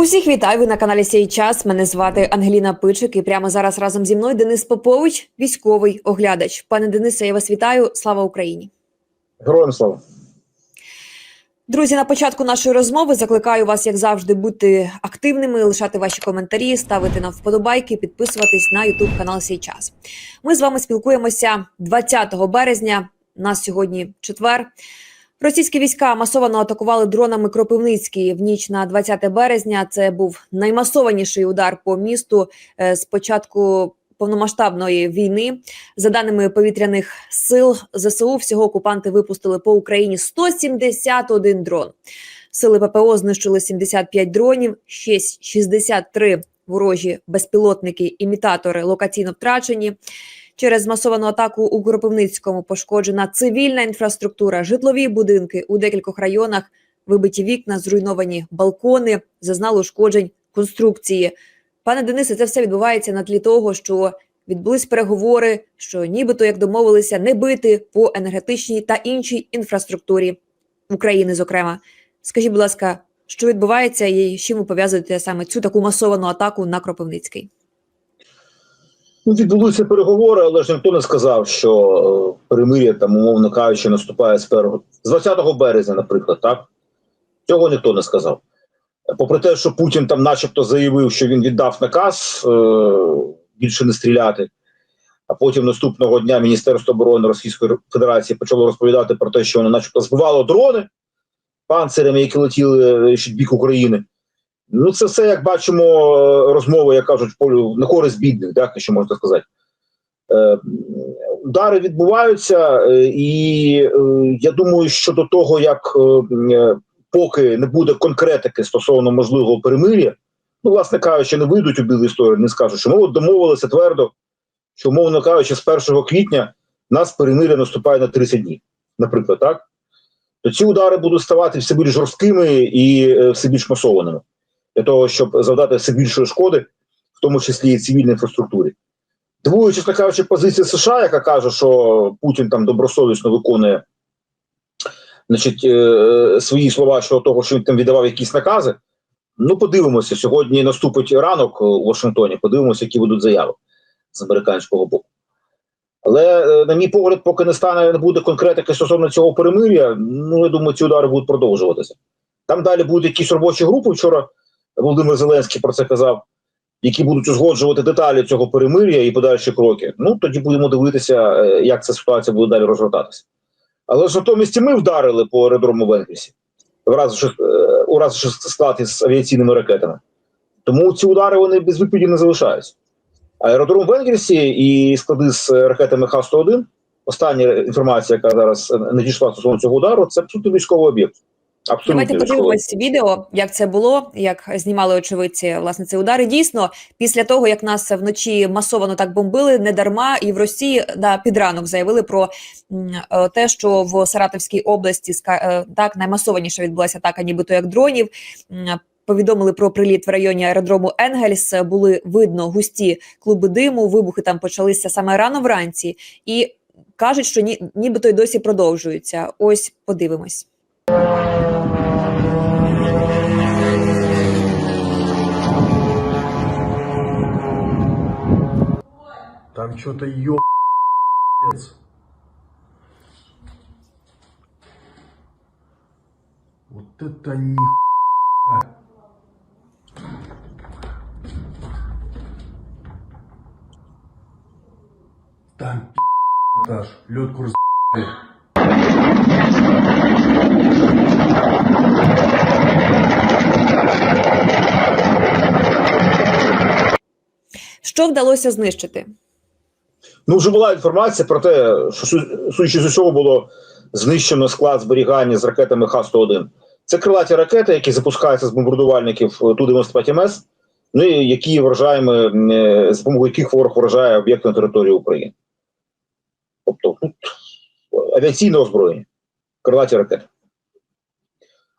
Усіх вітаю. Ви на каналі Сій час. Мене звати Ангеліна Пичик. І прямо зараз разом зі мною Денис Попович, військовий оглядач. Пане Денисе, я вас вітаю. Слава Україні! Героям слава. Друзі, на початку нашої розмови закликаю вас, як завжди, бути активними, лишати ваші коментарі, ставити нам вподобайки, підписуватись на YouTube канал Сій час. Ми з вами спілкуємося 20 березня. Нас сьогодні четвер. Російські війська масово атакували дронами Кропивницький в ніч на 20 березня. Це був наймасованіший удар по місту е, з початку повномасштабної війни. За даними повітряних сил ЗСУ, всього окупанти випустили по Україні 171 дрон. Сили ППО знищили 75 дронів, ще 63 ворожі безпілотники, імітатори локаційно втрачені. Через масовану атаку у Кропивницькому пошкоджена цивільна інфраструктура, житлові будинки у декількох районах, вибиті вікна, зруйновані балкони, зазнали ушкоджень конструкції. Пане Денисе, це все відбувається на тлі того, що відбулись переговори, що нібито як домовилися не бити по енергетичній та іншій інфраструктурі України. Зокрема, скажіть, будь ласка, що відбувається і з чим ви пов'язуєте саме цю таку масовану атаку на Кропивницький? Ну, відбулися переговори, але ж ніхто не сказав, що е, перемир'я там, умовно кажучи, наступає з першого з 20 березня, наприклад, так цього ніхто не сказав. Попри те, що Путін там, начебто, заявив, що він віддав наказ е, більше не стріляти. А потім наступного дня Міністерство оборони Російської Федерації почало розповідати про те, що воно, начебто, збивало дрони панцирями, які летіли ще бік України. Ну, це все, як бачимо, розмови, як кажуть, полю на користь бідних, так, що можна сказати. Е, удари відбуваються, е, і е, я думаю, що до того, як поки не буде конкретики стосовно можливого перемир'я, ну, власне кажучи, не вийдуть у білі історії, не скажуть, що ми от домовилися твердо, що, умовно кажучи, з 1 квітня нас перемир'я наступає на 30 днів, наприклад, так? То ці удари будуть ставати все більш жорсткими і все більш масованими для того, щоб завдати все більшої шкоди, в тому числі і цивільній інфраструктурі. Дивує, чесно кажучи, позиція США, яка каже, що Путін там добросовісно виконує значить, е, свої слова щодо того, що він там віддавав якісь накази. Ну, подивимося, сьогодні наступить ранок у Вашингтоні, подивимося, які будуть заяви з американського боку. Але, е, на мій погляд, поки не стане, не буде конкретики стосовно цього перемир'я, ну я думаю, ці удари будуть продовжуватися. Там далі будуть якісь робочі групи. Вчора Володимир Зеленський про це казав, які будуть узгоджувати деталі цього перемир'я і подальші кроки. Ну тоді будемо дивитися, е, як ця ситуація буде далі розгортатися. Але ж натомість і ми вдарили по аеродрому в Енгельсі, вразивши, е, уразивши склад із авіаційними ракетами. Тому ці удари вони без відповіді не залишаються. Аеродром в Енгельсі і склади з ракетами Х-101, остання інформація, яка зараз надійшла стосовно цього удару, це абсолютно військовий об'єкт. Абсолютно Давайте подивимось відео, як це було, як знімали очевидці власне цей удар. І дійсно, після того як нас вночі масово так бомбили, не дарма і в Росії да, під ранок заявили про е, те, що в Саратовській області е, так наймасованіше відбулася атака, нібито як дронів. Повідомили про приліт в районі аеродрому Енгельс. Були видно густі клуби диму. Вибухи там почалися саме рано вранці, і кажуть, що ні, нібито й досі продовжуються. Ось подивимось. Там что-то ебец. Вот это нихуя. Там пи***, Наташ, лед курс. Що вдалося знищити? Ну, вже була інформація про те, що судячи з усього було знищено склад зберігання з ракетами Х-101. Це крилаті ракети, які запускаються з бомбардувальників Ту-95МС, ну і які вражаємо, е, з допомогою яких ворог вражає об'єкти на території України. Тобто тут авіаційне озброєння, крилаті ракети.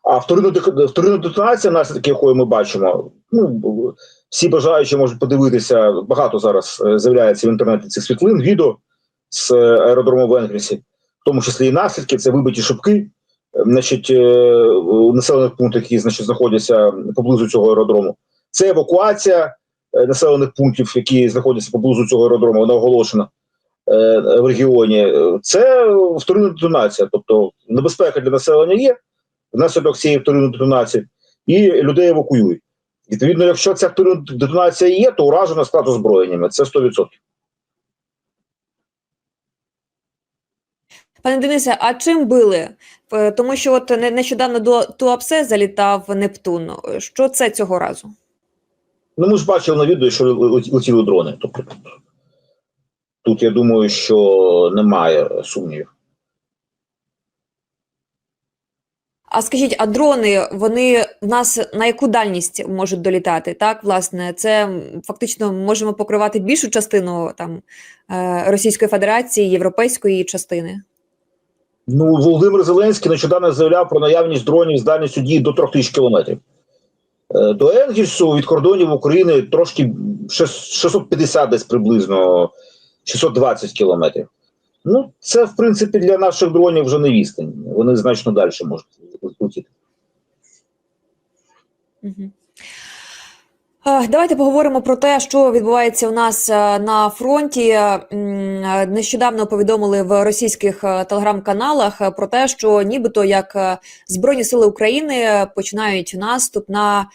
А вторинна детонація, наслідки якої ми бачимо, ну, всі бажаючі можуть подивитися, багато зараз е, з'являється в інтернеті цих світлин, відео з е, аеродрому в Енгельсі, в тому числі і наслідки, це вибиті шибки, е, значить, населених пунктах, які значить, знаходяться поблизу цього аеродрому. Це евакуація населених пунктів, які знаходяться поблизу цього аеродрому, вона оголошена в регіоні. Це вторинна детонація, тобто небезпека для населення є внаслідок цієї вторинної детонації, і людей евакуюють. Відповідно, якщо ця детонація є, то уражено склад озброєннями. Це 100%. Пане Денисе, а чим били? Е, Тому що от нещодавно до Туапсе залітав Нептун. Що це цього разу? Ну, ми ж бачили на відео, що лет- летіли дрони. Тобто тут я думаю, що немає сумнівів. А скажіть, а дрони вони в нас на яку дальність можуть долітати? Так, власне, це фактично можемо покривати більшу частину там е, Російської Федерації, європейської частини. Ну, Володимир Зеленський нещодавно заявляв про наявність дронів з дальністю дії до 3000 кілометрів. Е, До Енгельсу від кордонів України трошки шест- 650 десь приблизно 620 кілометрів. Ну, це, в принципі, для наших дронів вже не відстань. Вони значно далі можуть Давайте поговоримо про те, що відбувається у нас е, на фронті. Е, Нещодавно повідомили в російських е, телеграм-каналах е, про те, що нібито як е, Збройні сили України починають наступ на е,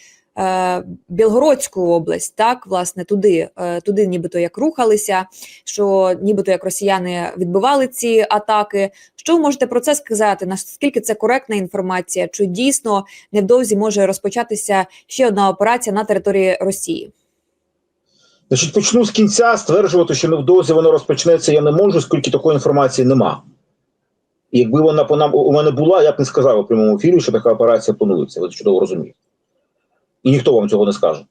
Білгородську область, так власне туди, е, туди нібито як рухалися, що нібито як росіяни відбивали ці атаки. Що ви можете про це сказати? Наскільки це коректна інформація? Чи дійсно невдовзі може розпочатися ще одна операція на території Росії? Значить, почну з кінця стверджувати, що невдовзі воно розпочнеться, я не можу, оскільки такої інформації нема. Якби вона по нам у мене була, я б не сказав у прямому ефірі, що така операція планується. Ви чудово розумієте. І ніхто вам цього не скаже.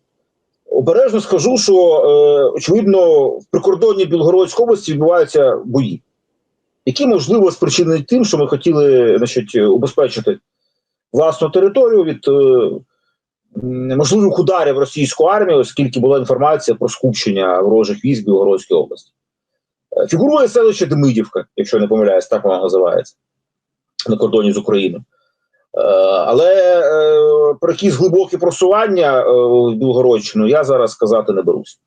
Обережно скажу, що е, очевидно в прикордонні Білгородської області відбуваються бої, які можливо спричинені тим, що ми хотіли значить, убезпечити власну територію від. Е, можливих ударів російської армії, оскільки була інформація про скупчення ворожих військ в Білгородській області. Е, Фігурує селище Демидівка, якщо не помиляюсь, так воно називається на кордоні з Україною. Е, Але е, про якісь глибокі просування е, в Білгородщину я зараз сказати не берусь.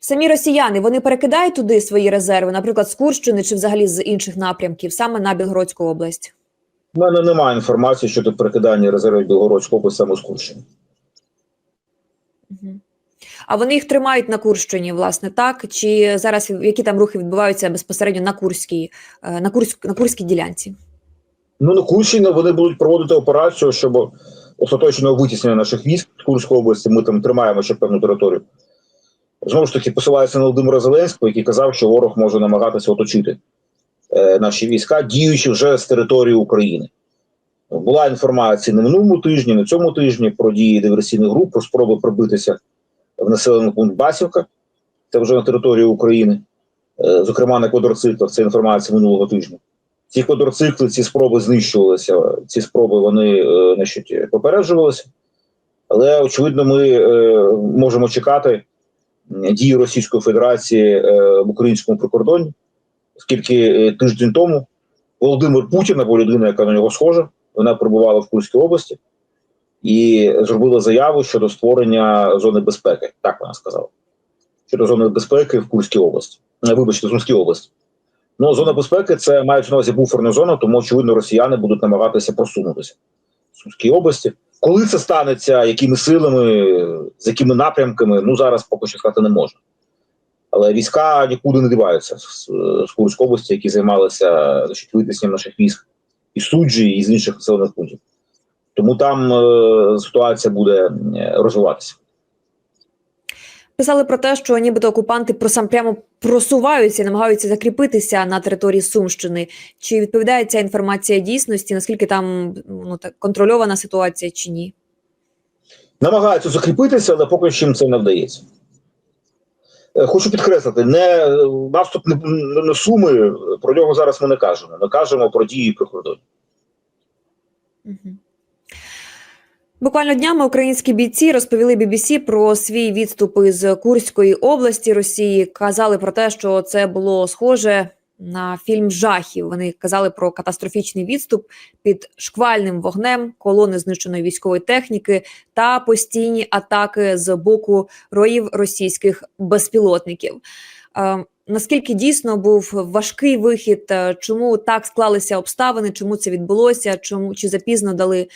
Самі росіяни вони перекидають туди свої резерви, наприклад, з Курщини чи взагалі з інших напрямків, саме на Білгородську область. У мене немає інформації щодо перекидання резервів Білгородської області саме з Курщини. А вони їх тримають на Курщині, власне, так? Чи зараз які там рухи відбуваються безпосередньо на Курській, е, на, Курськ, на Курській ділянці? Ну, на Курщині вони будуть проводити операцію, щоб остаточного витіснення наших військ з Курської області. Ми там тримаємо ще певну територію. Знову ж таки, посилається на Володимира Зеленського, який казав, що ворог може намагатися оточити е, наші війська, діючи вже з території України. Була інформація на минулому тижні, на цьому тижні про дії диверсійних груп, про спроби пробитися в населений пункт Басівка, це вже на території України, е, зокрема на квадроциклах. Це інформація минулого тижня. Ці квадроцикли, ці спроби знищувалися, ці спроби вони е, значить, попереджувалися. Але очевидно, ми е, можемо чекати дії Російської Федерації е, в українському прикордонні, оскільки тиждень тому Володимир Путін, або людина, яка на нього схожа, вона перебувала в Курській області і зробила заяву щодо створення зони безпеки. Так вона сказала. Щодо зони безпеки в Курській області. Вибачте, в Сумській області. Ну, зона безпеки це мають на увазі буферна зона, тому очевидно, росіяни будуть намагатися просунутися в Сумській області. Коли це станеться, якими силами, з якими напрямками, ну зараз поки що сказати не можна. Але війська нікуди не діваються з, з Курської області, які займалися витисненням наших військ і суджі, і з інших населених пунктів. Тому там е, ситуація буде е, розвиватися. Писали про те, що нібито окупанти просам прямо просуваються, і намагаються закріпитися на території Сумщини. Чи відповідає ця інформація дійсності? Наскільки там ну так контрольована ситуація чи ні? намагаються закріпитися, але поки що їм це не вдається. Е, Хочу підкреслити, не наступ не, не, не суми, про нього зараз ми не кажемо. Ми кажемо про дії прикордонні. Угу. Буквально днями українські бійці розповіли BBC про свій відступ із Курської області Росії. Казали про те, що це було схоже на фільм жахів. Вони казали про катастрофічний відступ під шквальним вогнем, колони знищеної військової техніки та постійні атаки з боку роїв російських безпілотників. Е, Наскільки дійсно був важкий вихід? Е, Чому так склалися обставини? Чому це відбулося? Чому чи запізно дали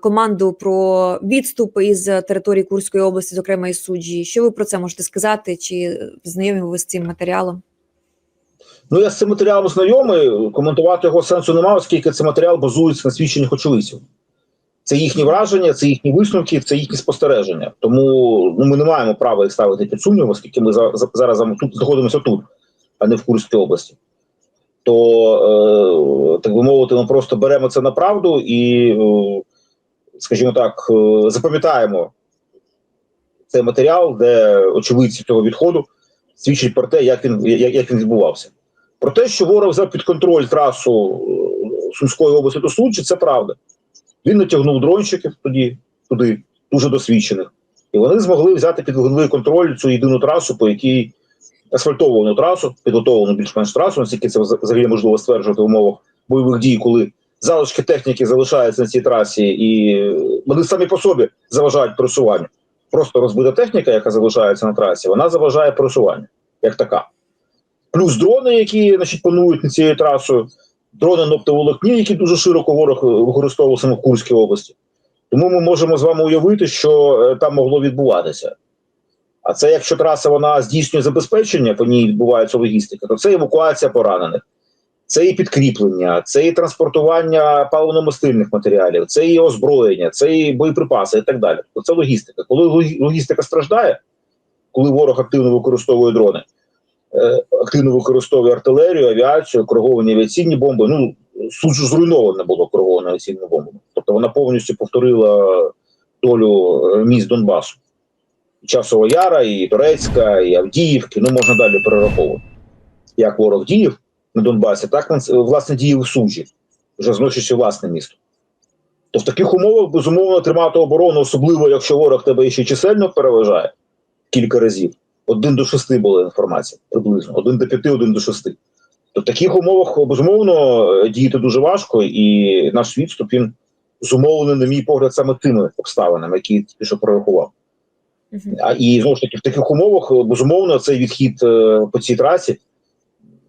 команду про відступ із території Курської області, зокрема із суджі? Що ви про це можете сказати? Чи знайомі ви з цим матеріалом? Ну, я з цим матеріалом знайомий. Коментувати його сенсу немає, оскільки цей матеріал базується на свідченнях очевидців. Це їхні враження, це їхні висновки, це їхні спостереження. Тому ну, ми не маємо права їх ставити під сумнів, оскільки ми за, зараз тут знаходимося тут, а не в Курській області. То, е, так би мовити, ми просто беремо це на правду і, е, скажімо так, е, запам'ятаємо цей матеріал, де очевидці цього відходу свідчать про те, як він, як, як він відбувався. Про те, що ворог взяв під контроль трасу е, Сумської області до Случі, це правда. Він натягнув дронщиків тоді туди, дуже досвідчених, і вони змогли взяти під вогневий контроль цю єдину трасу, по якій асфальтовану трасу, підготовлену більш-менш трасу, наскільки це взагалі можливо стверджувати в умовах бойових дій, коли залишки техніки залишаються на цій трасі, і вони самі по собі заважають просуванню. Просто розбита техніка, яка залишається на трасі, вона заважає просуванню, як така. Плюс дрони, які значить, панують над цією трасою, дрони на оптоволокні, які дуже широко ворог використовував саме в Курській області. Тому ми можемо з вами уявити, що е, там могло відбуватися. А це якщо траса вона здійснює забезпечення, по ній відбувається логістика, то це евакуація поранених, це і підкріплення, це і транспортування паливно-мастильних матеріалів, це і озброєння, це і боєприпаси і так далі. Тобто це логістика. Коли логістика страждає, коли ворог активно використовує дрони, е, активно використовує артилерію, авіацію, кориговані авіаційні бомби. Ну суджу зруйноване було круговане авіаційними бомбами. Тобто вона повністю повторила долю е, міст Донбасу. Часова Яра, і Турецька, і Авдіївки. Ну можна далі перераховувати. Як ворог діяв на Донбасі, так власне діяв в Суджі, вже зносячи власне місто. То в таких умовах безумовно тримати оборону, особливо якщо ворог тебе ще чисельно переважає кілька разів. Один до шести була інформація приблизно, один до п'яти, один до шести. То в таких умовах безумовно діяти дуже важко, і наш відступ він зумовлений, на мій погляд, саме тими обставинами, які тільки що прорахував. Мгм. А і знову ж таки в таких умовах безумовно цей відхід е, по цій трасі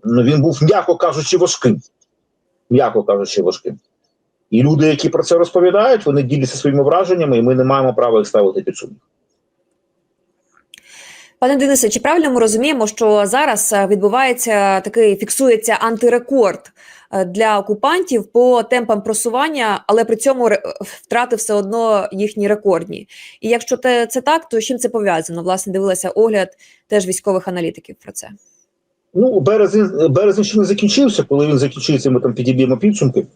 ну він був, м'яко кажучи, важким. М'яко кажучи, важким. І люди, які про це розповідають, вони діляться своїми враженнями, і ми не маємо права їх ставити під сумнів. Пане Денисе, чи правильно ми розуміємо, що зараз е, відбувається такий фіксується антирекорд е, для окупантів по темпам просування, але при цьому втрати все одно їхні рекордні. І якщо це так, то з чим це пов'язано? Власне, дивилася огляд теж військових аналітиків про це. Ну, березень, березень ще не закінчився. Коли він закінчиться, ми там підіб'ємо підсумки,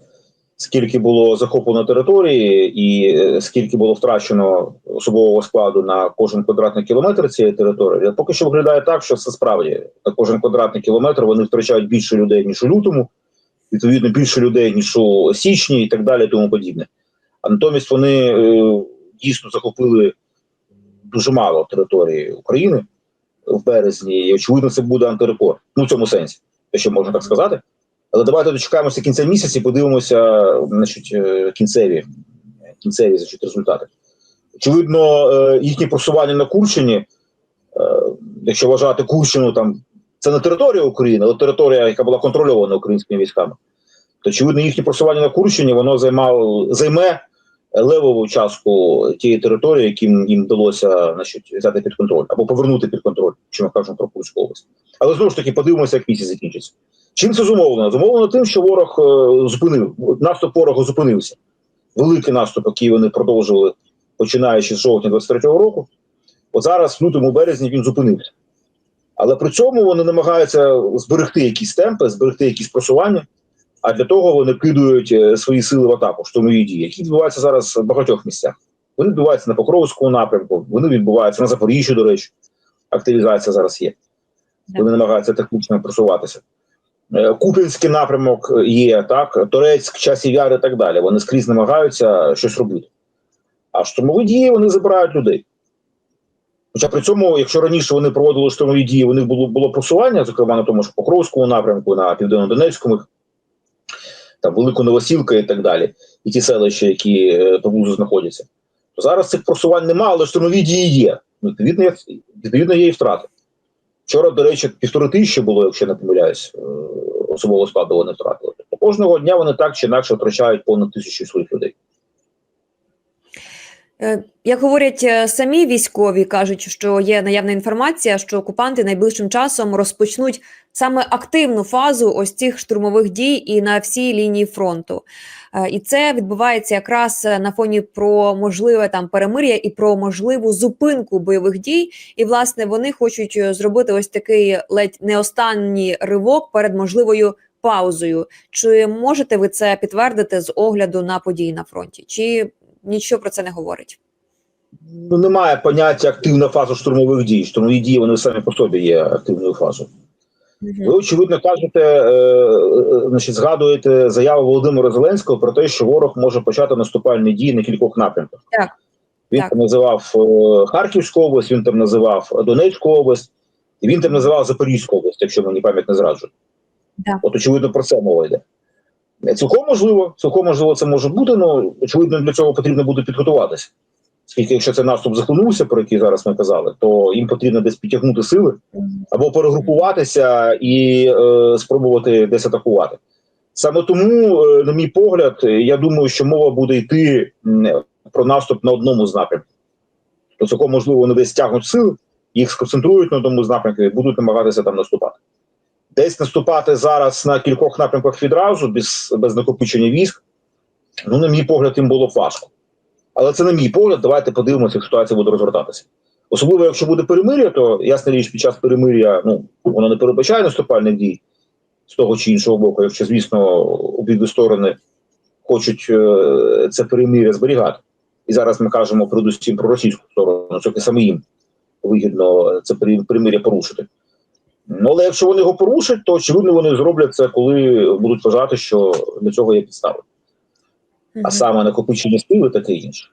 скільки було захоплено території, і е, скільки було втрачено особового складу на кожен квадратний кілометр цієї території. Поки що виглядає так, що це справді на кожен квадратний кілометр вони втрачають більше людей, ніж у лютому, відповідно, більше людей, ніж у січні, і так далі, тому подібне. А натомість вони е, дійсно захопили дуже мало території України в березні, і очевидно, це буде антирекорд. Ну, в цьому сенсі, якщо можна так сказати. Але давайте дочекаємося кінця місяця і подивимося, значить, е, кінцеві, кінцеві значить, результати. Очевидно, е, їхні просування на Курщині, е, якщо вважати Курщину, там це не територія України, але територія, яка була контрольована українськими військами, то очевидно, їхнє просування на Курщині воно займало, займе левову частку тієї території, яким їм вдалося значить, взяти під контроль або повернути під контроль, якщо ми кажемо про Курську область. Але знову ж таки подивимося, як місяць закінчиться. Чим це зумовлено? Зумовлено тим, що ворог е, зупинив наступ ворогу зупинився. Великий наступ, який вони продовжували починаючи з жовтня 23-го року. От зараз, в лютому березні, він зупинився. Але при цьому вони намагаються зберегти якісь темпи, зберегти якісь просування. А для того вони кидують е, свої сили в атаку, штурмові дії, які відбуваються зараз в багатьох місцях. Вони відбуваються на Покровському напрямку, вони відбуваються на Запоріжжі, до речі. Активізація зараз є. Вони намагаються технічно просуватися. Е, Куп'янський напрямок є, так, Торецьк, Часів Яр і так далі. Вони скрізь намагаються щось робити. А штурмові дії вони забирають людей. Хоча при цьому, якщо раніше вони проводили штурмові дії, у них було, було просування, зокрема на тому ж Покровському напрямку, на Південно-Донецькому, там Велику Новосілка і так далі, і ті селища, які е, поблизу знаходяться. То зараз цих просувань немає, але штурмові дії є. Ну, Відповідно, відповідно, є і втрати. Вчора, до речі, півтори тисячі було, якщо не помиляюсь, е, особового складу вони втратили. Тобто кожного дня вони так чи інакше втрачають понад тисячу своїх людей. Е, Як говорять е, самі військові, кажуть, що є наявна інформація, що окупанти найближчим часом розпочнуть саме активну фазу ось цих штурмових дій і на всій лінії фронту. Е, І це відбувається якраз на фоні про можливе там перемир'я і про можливу зупинку бойових дій. І власне вони хочуть зробити ось такий ледь не останній ривок перед можливою паузою. Чи можете ви це підтвердити з огляду на події на фронті? Чи нічого про це не говорить? Ну, немає поняття активна фаза штурмових дій. Штурмові дії вони самі по собі є активною фазою. Ви очевидно кажете, е, е, значить, згадуєте заяву Володимира Зеленського про те, що ворог може почати наступальні дії на кількох напрямках. Так. Він Так. там називав е, Харківську область, він там називав Донецьку область, і він там називав Запорізьку область, якщо мені пам'ять не зраджує. Так. От, очевидно, про це мова йде. Е, Цілком можливо, цілком можливо, це може бути, але очевидно, для цього потрібно буде підготуватися. Оскільки, якщо цей наступ захлинувся, про який зараз ми казали, то їм потрібно десь підтягнути сили або перегрупуватися і е, спробувати десь атакувати. Саме тому, е, на мій погляд, я думаю, що мова буде йти про наступ на одному з напрямків. То цілком можливо, вони десь тягнуть сили, їх сконцентрують на одному з напрямків і будуть намагатися там наступати. Десь наступати зараз на кількох напрямках відразу, без, без накопичення військ, ну, на мій погляд, їм було б важко. Але це на мій погляд, давайте подивимося, як ситуація буде розвертатися. Особливо, якщо буде перемир'я, то ясна річ, під час перемир'я ну, воно не передбачає наступальних дій з того чи іншого боку, якщо, звісно, обидві сторони хочуть е, це перемир'я зберігати. І зараз ми кажемо передусім про російську сторону, це саме їм вигідно це пере- перемир'я порушити. Ну, але якщо вони його порушать, то очевидно вони зроблять це, коли будуть вважати, що для цього є підстави. А саме накопичення сили таке інше.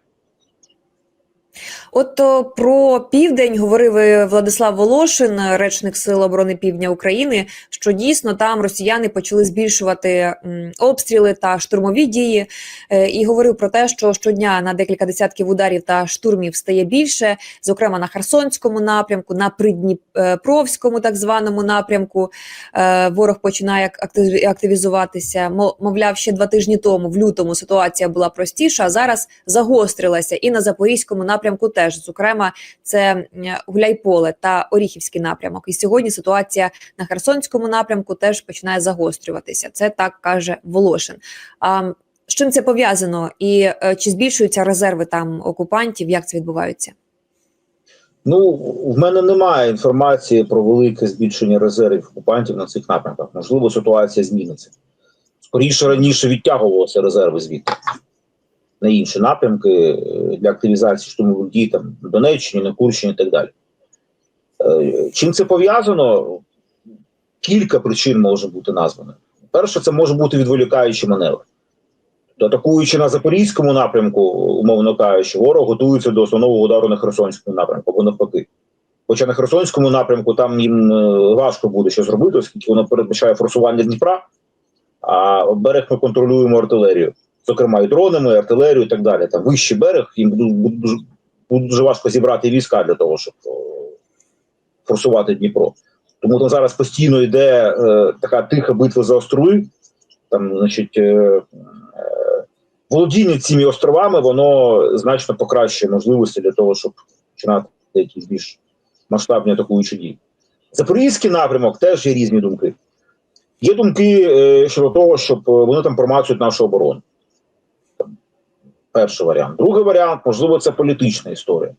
От про південь говорив Владислав Волошин, речник Сил оборони Півдня України, що дійсно там росіяни почали збільшувати обстріли та штурмові дії, е, і говорив про те, що щодня на декілька десятків ударів та штурмів стає більше, зокрема на Херсонському напрямку, на Придніпровському так званому напрямку. Е, Ворог починає актив- активізуватися. Мо- Мовляв, ще два тижні тому, в лютому, ситуація була простіша, а зараз загострилася і на Запорізькому напрямку теж. Зокрема, це Гуляйполе та Оріхівський напрямок. І сьогодні ситуація на Херсонському напрямку теж починає загострюватися. Це так каже Волошин. А з чим це пов'язано? І е, чи збільшуються резерви там окупантів? Як це відбувається? Ну, в мене немає інформації про велике збільшення резервів окупантів на цих напрямках. Можливо, ситуація зміниться. Скоріше раніше відтягувалися резерви звідти на інші напрямки е, для активізації штурмових дій там на Донеччині, на Курщині і так далі. Е, Чим це пов'язано? Кілька причин може бути названо. Перше, це може бути відволікаючий маневр. То атакуючи на Запорізькому напрямку, умовно кажучи, ворог готується до основного удару на Херсонському напрямку або навпаки. Хоча на Херсонському напрямку там їм е, важко буде що зробити, оскільки воно передбачає форсування Дніпра, а берег ми контролюємо артилерію, зокрема і дронами, і артилерію і так далі. Там вищий берег, їм буде, дуже, важко зібрати війська для того, щоб форсувати Дніпро. Тому там зараз постійно йде е, така тиха битва за острови. Там, значить, е, е, володіння цими островами воно значно покращує можливості для того, щоб починати якісь більш масштабні атакуючі дії. Запорізький напрямок теж є різні думки. Є думки е, щодо того, щоб е, вони там промацують нашу оборону. Перший варіант. Другий варіант, можливо, це політична історія.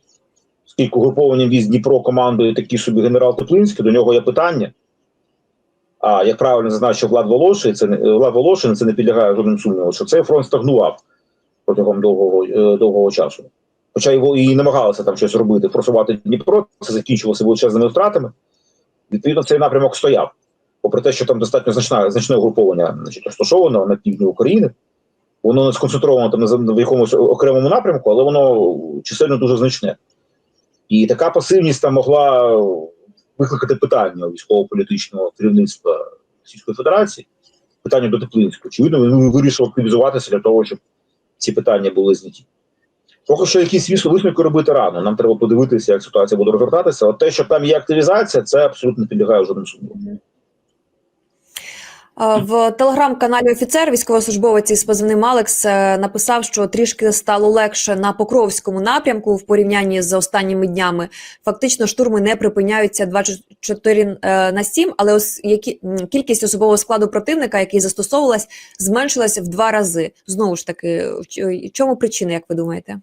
Оскільки угрупованням військ Дніпро командує такий собі генерал Теплинський, до нього є питання. А як правильно зазначив Влад Волошин, це не Влад Волошин, це не підлягає жодним сумніву, що цей фронт стагнував протягом довгого, е, довгого часу. Хоча його і намагалися там щось робити, форсувати Дніпро, це закінчилося величезними втратами. Відповідно, цей напрямок стояв. Попри те, що там достатньо значна, значне угруповання значить, розташовано на півдні України, воно не сконцентровано там в якомусь окремому напрямку, але воно чисельно дуже значне. І така пасивність там могла викликати питання військово-політичного керівництва Російської Федерації, питання до Теплинського. Очевидно, він вирішив активізуватися для того, щоб ці питання були зняті. Поки що якісь віс- висновки робити рано. Нам треба подивитися, як ситуація буде розгортатися. От те, що там є активізація, це абсолютно не підлягає жодним сумнівам. Е, В телеграм-каналі офіцер, військовослужбовець із позивним Алекс, е, написав, що трішки стало легше на Покровському напрямку в порівнянні з останніми днями. Фактично, штурми не припиняються 24 е, на 7, але ос, які, кількість особового складу противника, який застосовувалась, зменшилася в два рази. Знову ж таки, в чому причина, як ви думаєте?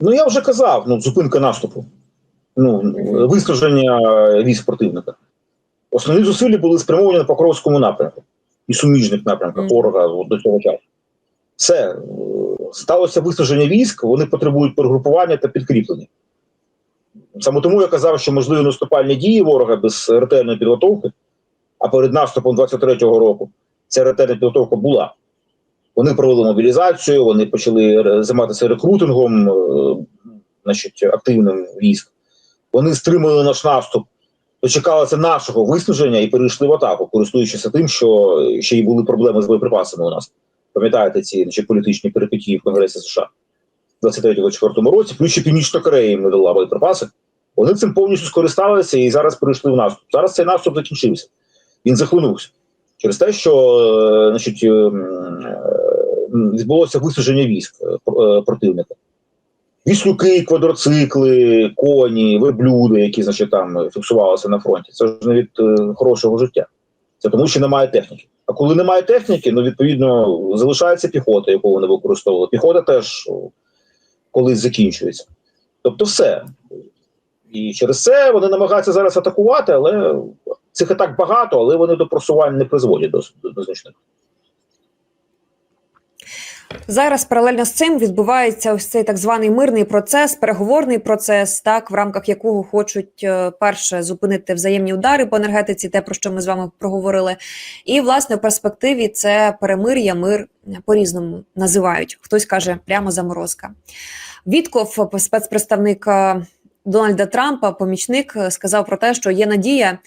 Ну я вже казав, ну зупинка наступу, ну виснаження військ противника. Основні зусилля були спрямовані на Покровському напрямку і суміжних напрямках ворога до цього часу. Все е, сталося виснаження військ, вони потребують перегрупування та підкріплення. Саме тому я казав, що можливі наступальні дії ворога без ретельної підготовки, а перед наступом 23-го року ця ретельна підготовка була. Вони провели мобілізацію, вони почали займатися рекрутингом, е, значить, активним військ. Вони стримали наш наступ, дочекалися нашого виснаження і перейшли в атаку, користуючись тим, що ще й були проблеми з боєприпасами у нас. Пам'ятаєте ці значить, політичні перипетії в Конгресі США в 23-24 році, плюс ще Північна Корея не дала боєприпаси. Вони цим повністю скористалися і зараз перейшли в наступ. Зараз цей наступ закінчився. Він захлинувся через те, що е, значить, е, м, е, відбулося висадження військ е, противника. Віслюки, квадроцикли, коні, верблюди, які значить, там фіксувалися на фронті. Це ж не від е, хорошого життя. Це тому, що немає техніки. А коли немає техніки, ну відповідно залишається піхота, яку вони використовували. Піхота теж колись закінчується. Тобто, все. І через це вони намагаються зараз атакувати, але цих атак багато, але вони до просувань не призводять до, до, до значних. Зараз паралельно з цим відбувається ось цей так званий мирний процес, переговорний процес, так в рамках якого хочуть е, перше зупинити взаємні удари по енергетиці, те про що ми з вами проговорили. І власне в перспективі це перемир'я, мир по-різному називають. Хтось каже прямо заморозка. Вітков, спецпредставник е, Дональда Трампа, помічник, е, сказав про те, що є надія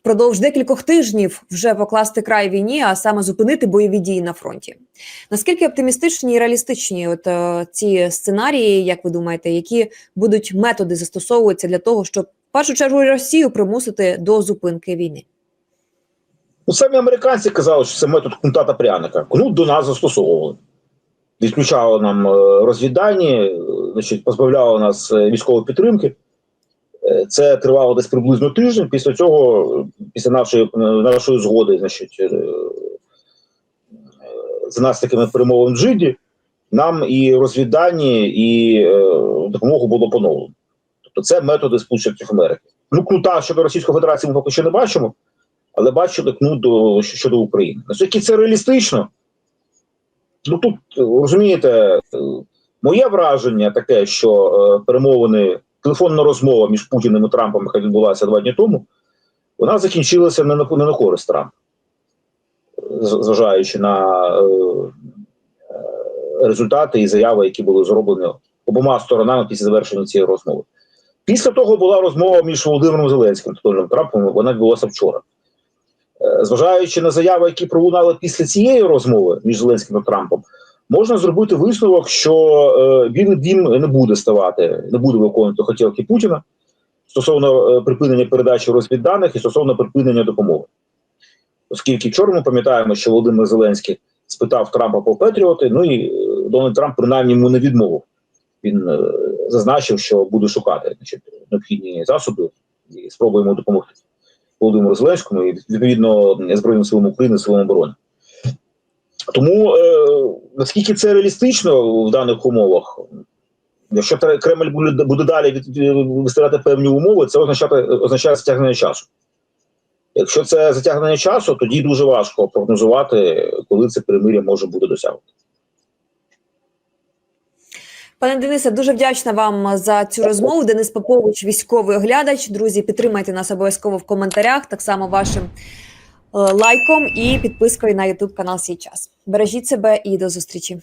впродовж декількох тижнів вже покласти край війні, а саме зупинити бойові дії на фронті. Наскільки оптимістичні і реалістичні от е, ці сценарії, як ви думаєте, які будуть методи застосовуватися для того, щоб в першу чергу Росію примусити до зупинки війни? Ну, самі американці казали, що це метод кнута та пряника. Кнут до нас застосовували. Відключали нам е, розвіддані, е, значить, позбавляли нас е, військової підтримки. Е, Це тривало десь приблизно тиждень. Після цього, після нашої, е, нашої згоди, значить, е, за нас такими перемовин Джиді, нам і розвіддані, і допомогу було поновлено. Тобто це методи Сполучених Америки. Ну, кнута щодо Російської Федерації ми поки що не бачимо, але бачили кнут до, щодо України. Наскільки це реалістично? Ну тут розумієте, моє враження таке, що перемовини, телефонна розмова між Путіним і Трампом, яка відбулася два дні тому, вона закінчилася не на, не на користь Трампа, зважаючи на е, е, результати і заяви, які були зроблені обома сторонами після завершення цієї розмови. Після того була розмова між Володимиром Зеленським та Дональдом Трампом. Вона відбулася вчора. Е, Зважаючи на заяви, які пролунали після цієї розмови між Зеленським та Трампом, можна зробити висновок, що е, Білий Дім не буде ставати, не буде виконувати хотілки Путіна стосовно е, припинення передачі розвідданих і стосовно припинення допомоги. Оскільки вчора ми пам'ятаємо, що Володимир Зеленський спитав Трампа про Петріоти, ну і е, Дональд Трамп принаймні йому не відмовив. Він зазначив, що буде шукати значить, необхідні засоби і спробуємо допомогти Володимиру Зеленському і відповідно Збройним силам України, силам оборони. Тому е, наскільки це реалістично в даних умовах, якщо Кремль буде, буде далі виставляти певні умови, це означає, означає затягнення часу. Якщо це затягнення часу, тоді дуже важко прогнозувати, коли це перемир'я може бути досягнуто. Пане Денисе, дуже вдячна вам за цю розмову. Денис Попович, військовий оглядач. Друзі, підтримайте нас обов'язково в коментарях, так само вашим лайком і підпискою на YouTube канал Сій час. Бережіть себе і до зустрічі.